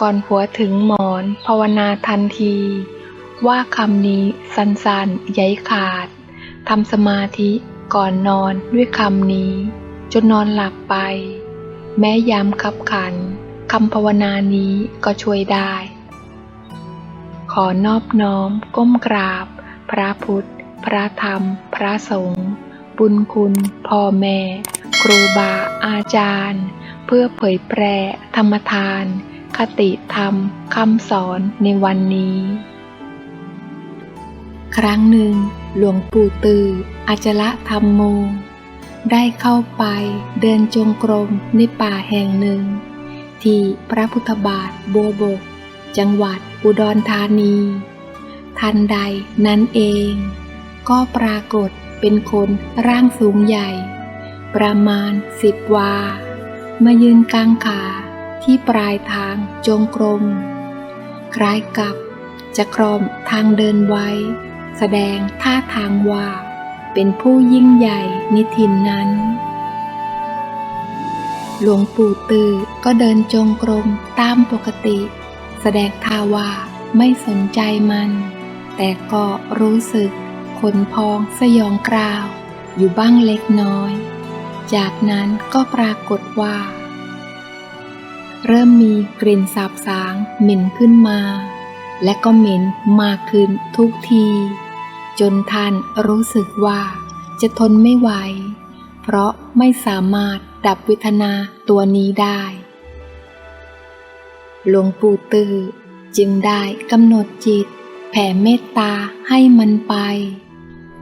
ก่อนหัวถึงหมอนภาวนาทันที ว่าคำนี้สั้นๆใยขาดทำสมาธิก่อนนอนด้วยคำนี้ จนนอนหลับไป แม้ยามขับขันคำภาวนานี้ก็ช่วยได้ ขอนอบน้อมก้มกราบ พระพุทธ พระธรรม พระสงฆ์บุญคุณพ่อแม่ ครูบาอาจารย์ เพื่อเผยแพร่ธรรมทาน คติธรรมคำสอนในวันนี้ ครั้งหนึ่ง หลวงปู่ตืออาจละธรรมโม ได้เข้าไปเดินจงกรมในป่าแห่งหนึ่ง ที่พระพุทธบาทบัวบก จังหวัดอุดรธานี ทันใดนั้นเอง ก็ปรากฏเป็นคนร่างสูงใหญ่ ประมาณสิบวา มายืนกลางขา ที่ปลายทางจงกรม คล้ายกับจะครอมทางเดินไว้ แสดงท่าทางว่า เป็นผู้ยิ่งใหญ่ในถินนั้น หลวงปู่ตือก็เดินจงกรมตามปกติ แสดงท่าว่าไม่สนใจมัน แต่ก็รู้สึกขนพองสยองกราว อยู่บ้างเล็กน้อย จากนั้นก็ปรากฏว่า เริ่มมีกลิ่นสาบสางเหม็นขึ้นมา และก็เหม็นมากขึ้นทุกที จนท่านรู้สึกว่าจะทนไม่ไหว เพราะไม่สามารถดับเวทนาตัวนี้ได้ หลวงปู่ตือจึงได้กำหนดจิต แผ่เมตตาให้มันไป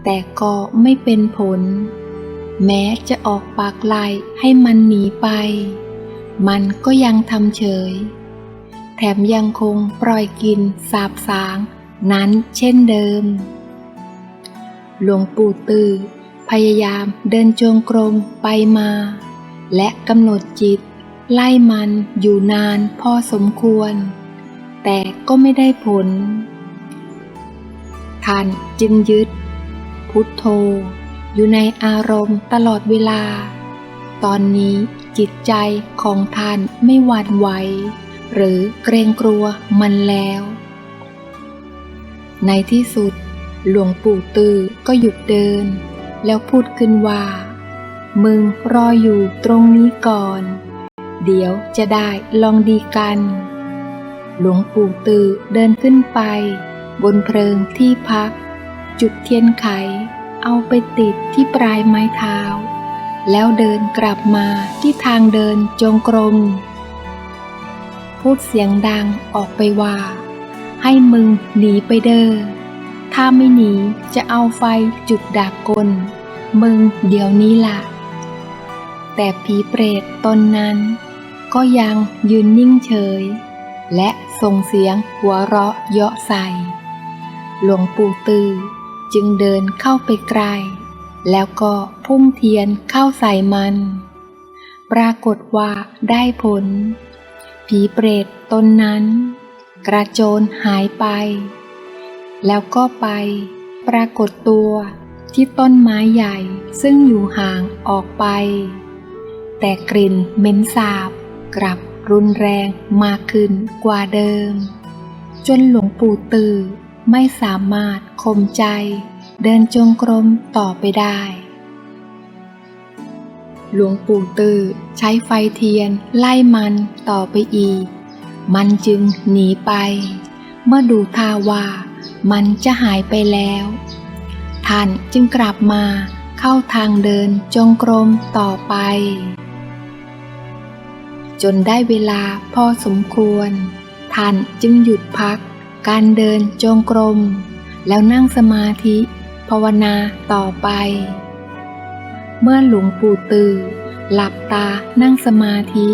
แต่ก็ไม่เป็นผล แม้จะออกปากไล่ให้มันหนีไป มันก็ยังทำเฉย แถมยังคงปล่อยกินสาบสางนั้นเช่นเดิม หลวงปู่ตือพยายามเดินจงกรมไปมา และกำหนดจิต ไล่มันอยู่นานพอสมควร แต่ก็ไม่ได้ผล ท่านจึงยึด พุทโธ อยู่ในอารมณ์ตลอดเวลา ตอนนี้ จิตใจของท่านไม่หวั่นไหวหรือเกรงกลัวมันแล้ว ในที่สุด หลวงปู่ตือก็หยุดเดิน แล้วพูดขึ้นว่า มึงรออยู่ตรงนี้ก่อน เดี๋ยวจะได้ลองดีกัน หลวงปู่ตือเดินขึ้นไป บนเพลิงที่พัก จุดเทียนไข เอาไปติดที่ปลายไม้เท้า แล้วเดินกลับมาที่ทางเดินจงกรม พูดเสียงดังออกไปว่า ให้มึงหนีไปเด้อ ถ้าไม่หนีจะเอาไฟจุดดักกล มึงเดี๋ยวนี้ล่ะ แต่ผีเปรตตนนั้น ก็ยังยืนนิ่งเฉย และส่งเสียงหัวเราะเยาะใส่ หลวงปู่ตือจึงเดินเข้าไปไกล แล้วก็พุ่งเทียนเข้าใส่มัน ปรากฏว่าได้ผล ผีเปรตตนนั้น กระโจนหายไป แล้วก็ไป ปรากฏตัวที่ต้นไม้ใหญ่ซึ่งอยู่ห่างออกไป แต่กลิ่นเหม็นสาบกลับรุนแรงมากขึ้นกว่าเดิม จนหลวงปู่ตือไม่สามารถข่มใจ เดินจงกรมต่อไปได้ หลวงปู่ตือใช้ไฟเทียนไล่มันต่อไปอีก มันจึงหนีไป เมื่อดูท่าว่ามันจะหายไปแล้ว ท่านจึงกลับมาเข้าทางเดินจงกรมต่อไป จนได้เวลาพอสมควร ท่านจึงหยุดพักการเดินจงกรมแล้วนั่งสมาธิ ภาวนาต่อไป เมื่อหลวงปู่ตือ หลับตานั่งสมาธิ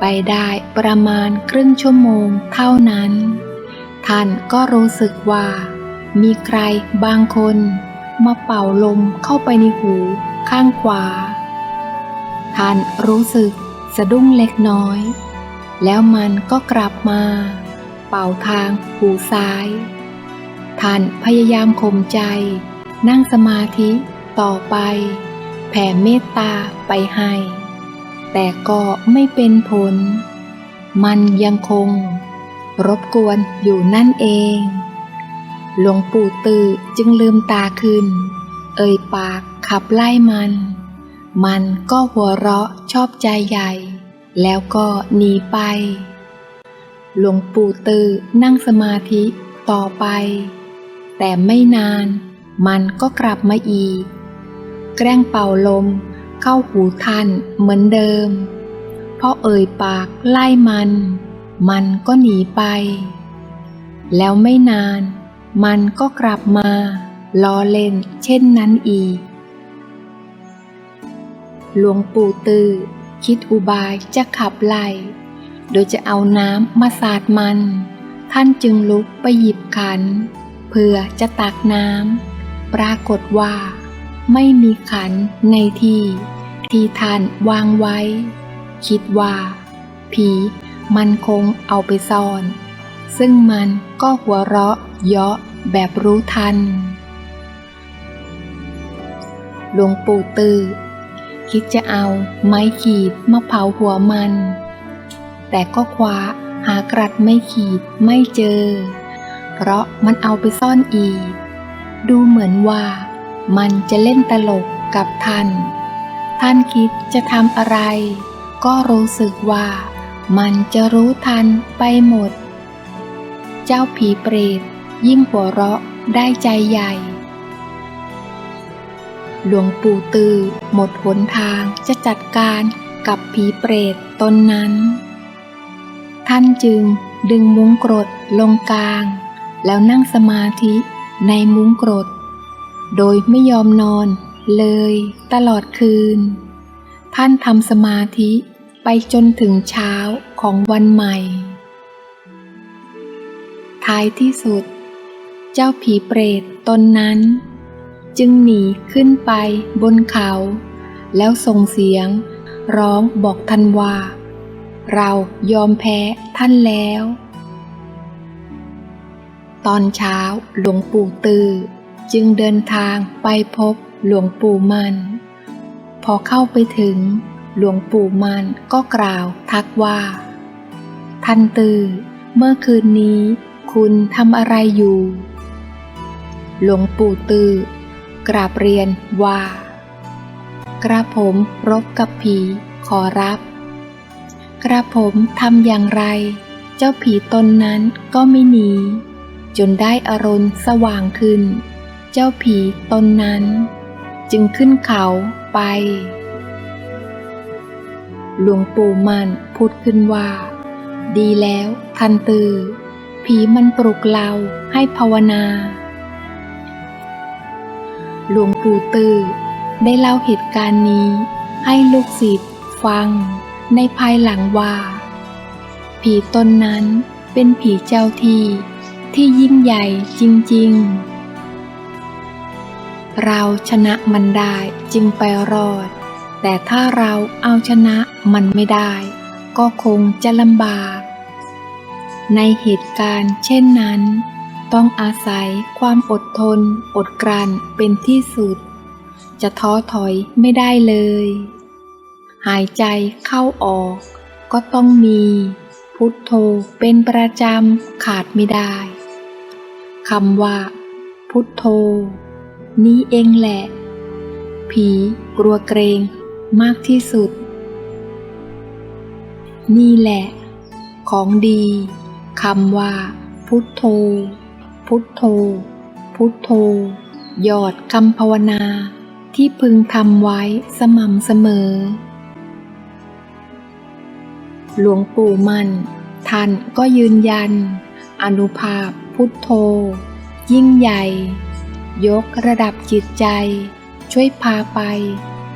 ไปได้ประมาณครึ่งชั่วโมงเท่านั้น ท่านก็รู้สึกว่า มีใครบางคนมาเป่าลมเข้าไปในหูข้างขวา ท่านรู้สึกสะดุ้งเล็กน้อย แล้วมันก็กลับมา เป่าทางหูซ้าย ท่านพยายามข่มใจ นั่งสมาธิต่อไป แผ่เมตตาไปให้ แต่ก็ไม่เป็นผล มันยังคง รบกวนอยู่นั่นเอง หลวงปู่ตือจึงลืมตาขึ้น เอ่ยปากขับไล่มัน มันก็หัวเราะชอบใจใหญ่ แล้วก็หนีไป หลวงปู่ตือนั่งสมาธิต่อไป แต่ไม่นาน มันก็กลับมาอีก แกล้งเป่าลม เข้าหูท่านเหมือนเดิมพราะเอ่ยปากไล่มัน มันก็หนีไป แล้วไม่นาน มันก็กลับมาล้อเล่นเช่นนั้นอีก หลวงปู่ตือคิดอุบายจะขับไล่ โดยจะเอาน้ำมาสาดมัน ท่านจึงลุกไปหยิบขัน เพื่อจะตักน้ำ ปรากฏว่า ไม่มีขันในที่ ที่ท่านวางไว้ คิดว่า ผีมันคงเอาไปซ่อน ซึ่งมันก็หัวเราะเยาะแบบรู้ทัน หลวงปู่ตือคิดจะเอาไม้ขีดมาเผาหัวมัน แต่ก็คว้าหากรัดไม่ขีดไม่เจอ เพราะมันเอาไปซ่อนอีก ดูเหมือนว่า มันจะเล่นตลกกับท่าน ท่านคิดจะทำอะไร ก็รู้สึกว่า มันจะรู้ทันไปหมด เจ้าผีเปรตยิ่งหัวเราะได้ใจใหญ่ หลวงปู่ตือหมดหนทางจะจัดการกับผีเปรตตนนั้น ท่านจึงดึงมุ้งกรดลงกลาง แล้วนั่งสมาธิ ในมุ้งกรด โดยไม่ยอมนอนเลยตลอดคืน ท่านทำสมาธิไปจนถึงเช้าของวันใหม่ ท้ายที่สุด เจ้าผีเปรตตนนั้น จึงหนีขึ้นไปบนเขา แล้วส่งเสียงร้องบอกท่านว่า เรายอมแพ้ท่านแล้ว ตอนเช้าหลวงปู่ตือ จึงเดินทางไปพบหลวงปู่มัน พอเข้าไปถึง หลวงปู่มันก็กล่าวทักว่า ท่านตือ เมื่อคืนนี้ คุณทำอะไรอยู่ หลวงปู่ตือกราบเรียนว่า กระผมรบกับผีขอรับ กระผมทำอย่างไร เจ้าผีตนนั้นก็ไม่หนี จนได้อรุณสว่างขึ้น เจ้าผีตนนั้น จึงขึ้นเขาไป หลวงปู่มันพูดขึ้นว่า ดีแล้วทันตือ ผีมันปลุกเราให้ภาวนา หลวงปู่ตือได้เล่าเหตุการณ์นี้ ให้ลูกศิษย์ฟัง ในภายหลังว่า ผีตนนั้นเป็นผีเจ้าที่ ที่ยิ่งใหญ่จริง ๆ เราชนะมันได้จึงไปรอด แต่ถ้าเราเอาชนะมันไม่ได้ ก็คงจะลำบาก ในเหตุการณ์เช่นนั้น ต้องอาศัยความอดทน อดกลั้นเป็นที่สุด จะท้อถอยไม่ได้เลย หายใจเข้าออกก็ต้องมี พุทโธเป็นประจำขาดไม่ได้ คำว่า พุทโธ นี้เองแหละ ผีกลัวเกรงมากที่สุด นี่แหละ ของดีคำว่า พุทโธ พุทโธ พุทโธยอดคำภาวนาที่พึงทำไว้สม่ำเสมอ หลวงปู่มันท่านก็ยืนยัน อนุภาพพุทโธ ยิ่งใหญ่ ยกระดับจิตใจ ช่วยพาไป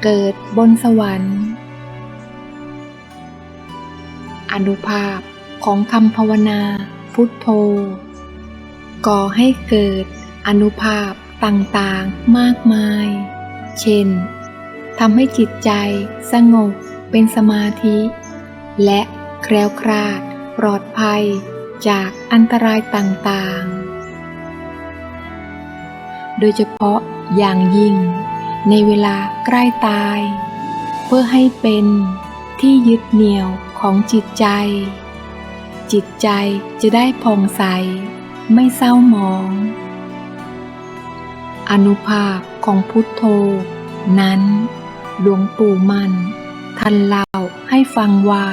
เกิดบนสวรรค์ อนุภาพของคำภาวนาพุทโธ ก่อให้เกิดอนุภาพต่างๆมากมาย เช่นทำให้จิตใจสงบเป็นสมาธิ และแคล้วคลาดปลอดภัย จากอันตรายต่างๆ โดยเฉพาะอย่างยิ่งในเวลาใกล้ตาย เพื่อให้เป็นที่ยึดเหนี่ยวของจิตใจ จิตใจจะได้ผ่องใส ไม่เศร้าหมอง อนุภาพของพุทโธ นั้น หลวงปู่มันท่านเล่าให้ฟังว่า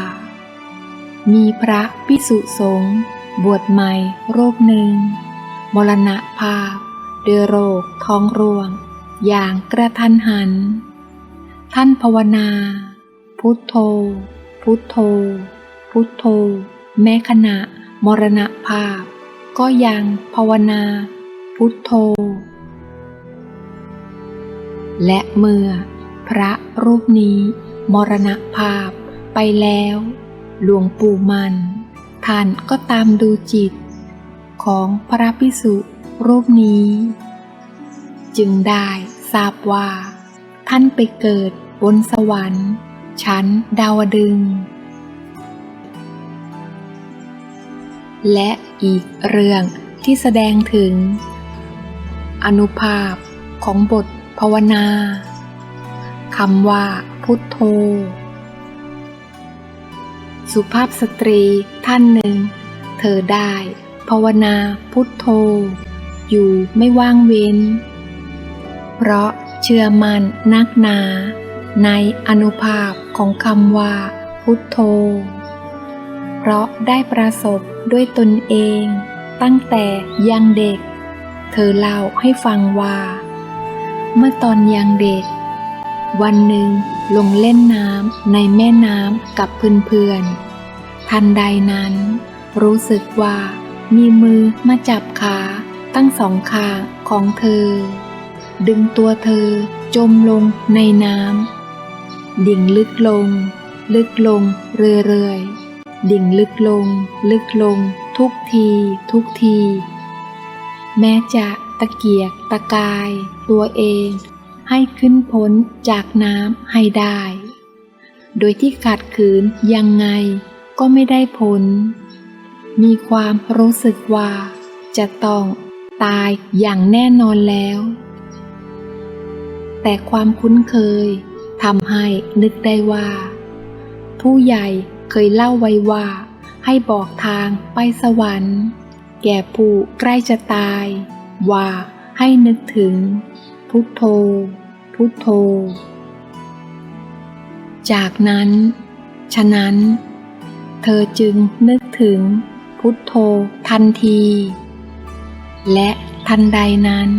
มีพระพิสุสงฆ์ บวชใหม่รูปหนึ่ง มรณะภาพด้วยโรคท้องร่วง อย่างกระทันหัน ท่านภาวนา พุทโธ พุทโธ พุทโธ แม้ขณะมรณะภาพ ก็ยังภาวนา พุทโธ และเมื่อพระรูปนี้ มรณภาพไปแล้ว หลวงปู่มัน ท่านก็ตามดูจิต ของพระพิสุรูปนี้ จึงได้ทราบว่า ท่านไปเกิดบนสวรรค์ชั้นดาวดึง และอีกเรื่องที่แสดงถึง อนุภาพของบทภาวนาคำว่าพุทโธ สุภาพสตรีท่านหนึ่ง เธอได้ ภาวนาพุทโธ อยู่ไม่ว่างเว้น เพราะเชื่อมันนักนา ในอนุภาพของคำว่าพุทโธ เพราะได้ประสบด้วยตนเอง ตั้งแต่ยังเด็ก เธอเล่าให้ฟังว่า เมื่อตอนยังเด็ก วันหนึ่งลงเล่นน้ำในแม่น้ำกับเพื่อนๆ ทันใดนั้น รู้สึกว่ามีมือมาจับขาตั้งสองขาของเธอ ดึงตัวเธอจมลงในน้ำดิ่งลึกลง ลึกลงเรื่อยๆ ดิ่งลึกลง ลึกลง ทุกทีทุกที แม้จะตะเกียกตะกายตัวเองให้ขึ้นพ้นจากน้ำให้ได้ โดยที่ขัดขืนยังไง ก็ไม่ได้ผล มีความรู้สึกว่า จะต้องตายอย่างแน่นอนแล้ว แต่ความคุ้นเคยทำให้นึกได้ว่า ผู้ใหญ่เคยเล่าไว้ว่า ให้บอกทางไปสวรรค์ แก่ผู้ใกล้จะตาย ว่าให้นึกถึง พุทโธ พุทโธ จากนั้น ฉะนั้น เธอจึงนึกถึงพุทโธทันที และทันใดนั้น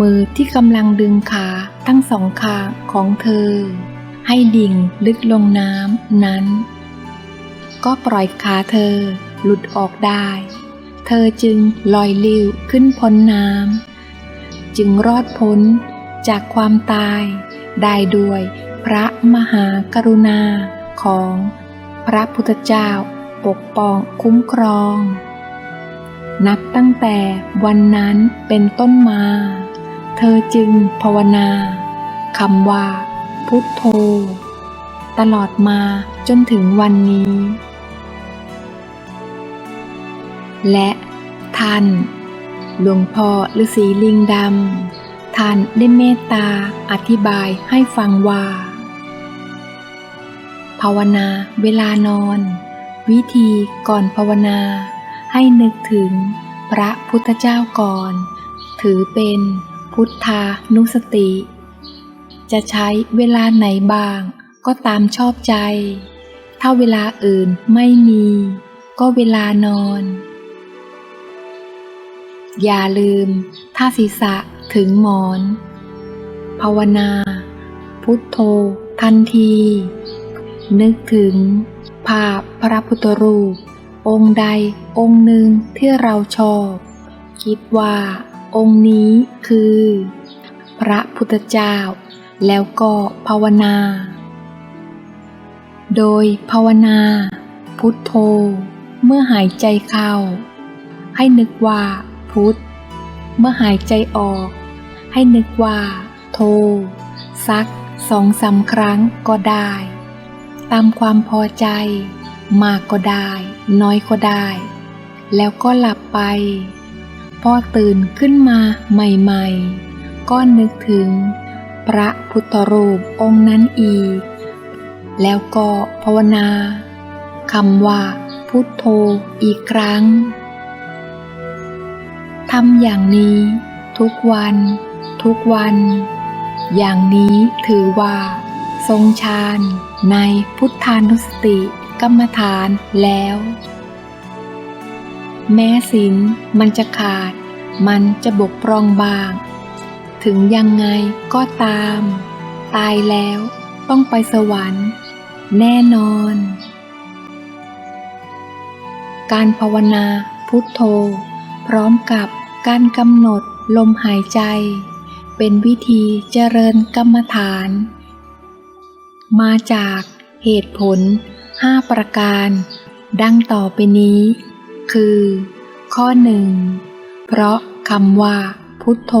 มือที่กำลังดึงขาทั้งสองข้างของเธอ ให้ดิ่งลึกลงน้ำนั้น ก็ปล่อยขาเธอหลุดออกได้ เธอจึงลอยลิ้วขึ้นพ้นน้ำจึงรอดพ้นจากความตายได้ด้วยพระมหากรุณาของ พระพุทธเจ้าปกป้องคุ้มครอง นับตั้งแต่วันนั้นเป็นต้นมา เธอจึงภาวนาคำว่า พุทโธ ตลอดมาจนถึงวันนี้ และท่าน หลวงพ่อฤาษีลิงดำท่านได้เมตตาอธิบายให้ฟังว่า ภาวนาเวลานอน วิธีก่อนภาวนา ให้นึกถึงพระพุทธเจ้าก่อน ถือเป็นพุทธานุสติ จะใช้เวลาไหนบ้างก็ตามชอบใจ ถ้าเวลาอื่นไม่มี ก็เวลานอน อย่าลืมท่าศีรษะถึงหมอน ภาวนา พุทโธทันที นึกถึง ภาพพระพุทธรูป องค์ใดองค์หนึ่งที่เราชอบ คิดว่า องค์นี้คือ พระพุทธเจ้า แล้วก็ภาวนา โดยภาวนา พุทโธ เมื่อหายใจเข้า ให้นึกว่าพุทธเมื่อหายใจออก ให้นึกว่า โทสักสองสาครั้งก็ได้ ตามความพอใจ มากก็ได้ น้อยก็ได้ แล้วก็หลับไป พอตื่นขึ้นมาใหม่ๆ ก็นึกถึง พระพุทธรูปองค์นั้นอีก แล้วก็ภาวนาคำว่าพพุทโธอีกครั้งทำอย่างนี้ ทุกวัน ทุกวัน อย่างนี้ถือว่า ทรงฌานในพุทธานุสติ กรรมฐานแล้ว แม้ศีลมันจะขาด มันจะบกพร่องบาง ถึงยังไงก็ตาม ตายแล้วต้องไปสวรรค์ แน่นอน การภาวนาพุทโธ พร้อมกับการกำหนดลมหายใจ เป็นวิธีเจริญกรรมฐาน มาจากเหตุผล 5 ประการ ดังต่อไปนี้ คือ ข้อหนึ่งเพราะคำว่า พุทโธ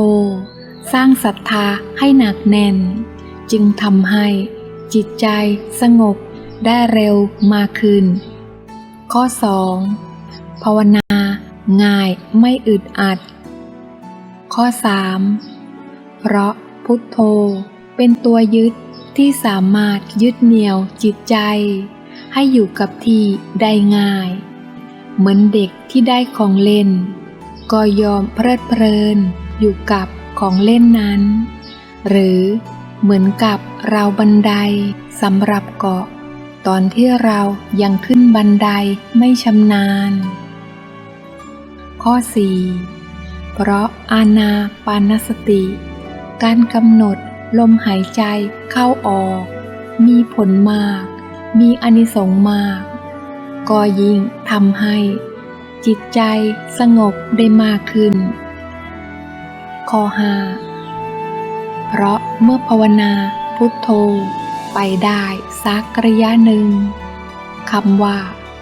สร้างศรัทธาให้หนักแน่น จึงทำให้จิตใจสงบได้เร็วมากขึ้น ข้อ 2. ภาวนา ง่ายไม่อึดอัด ข้อ 3. เพราะพุทโธเป็นตัวยึด ที่สามารถยึดเหนี่ยวจิตใจ ให้อยู่กับที่ได้ง่าย เหมือนเด็กที่ได้ของเล่น ก็ยอมเพลิดเพลินอยู่กับของเล่นนั้น หรือเหมือนกับราวบันไดสำหรับเกาะ ตอนที่เรายังขึ้นบันไดไม่ชำนาญ ข้อ 4 เพราะอาณาปานสติ การกำหนด ลมหายใจเข้าออก มีผลมาก มีอานิสงส์มาก ก็ยิ่งทำให้ จิตใจสงบได้มากขึ้น ข้อ5เพราะเมื่อภาวนาพุทโธไปได้สักระยะหนึ่งคำว่า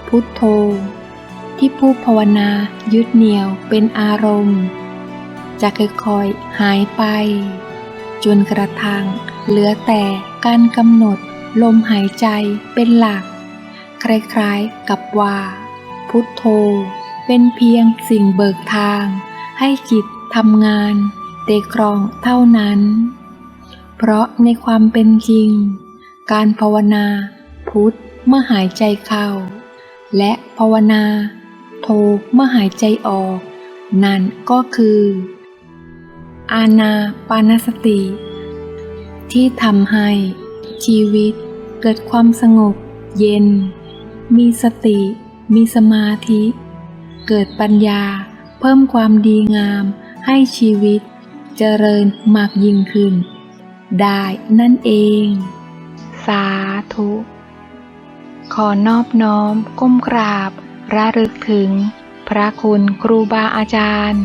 พุทโธ ที่ผู้ภาวนายึดเหนี่ยวเป็นอารมณ์ จะค่อยๆหายไป จนกระทั่งเหลือแต่การกำหนดลมหายใจเป็นหลัก คล้ายๆกับว่า พุทโธ เป็นเพียงสิ่งเบิกทาง ให้จิตทำงานเตะครองเท่านั้น เพราะในความเป็นจริง การภาวนาพุทธเมื่อหายใจเข้า และภาวนา โทเมื่อหายใจออก นั่นก็คือ อาณาปานสติ ที่ทำให้ชีวิตเกิดความสงบเย็น มีสติ มีสมาธิ เกิดปัญญาเพิ่มความดีงามให้ชีวิตเจริญมากยิ่งขึ้น ได้นั่นเอง สาธุ ขอนอบน้อมก้มกราบระลึกถึง พระคุณครูบาอาจารย์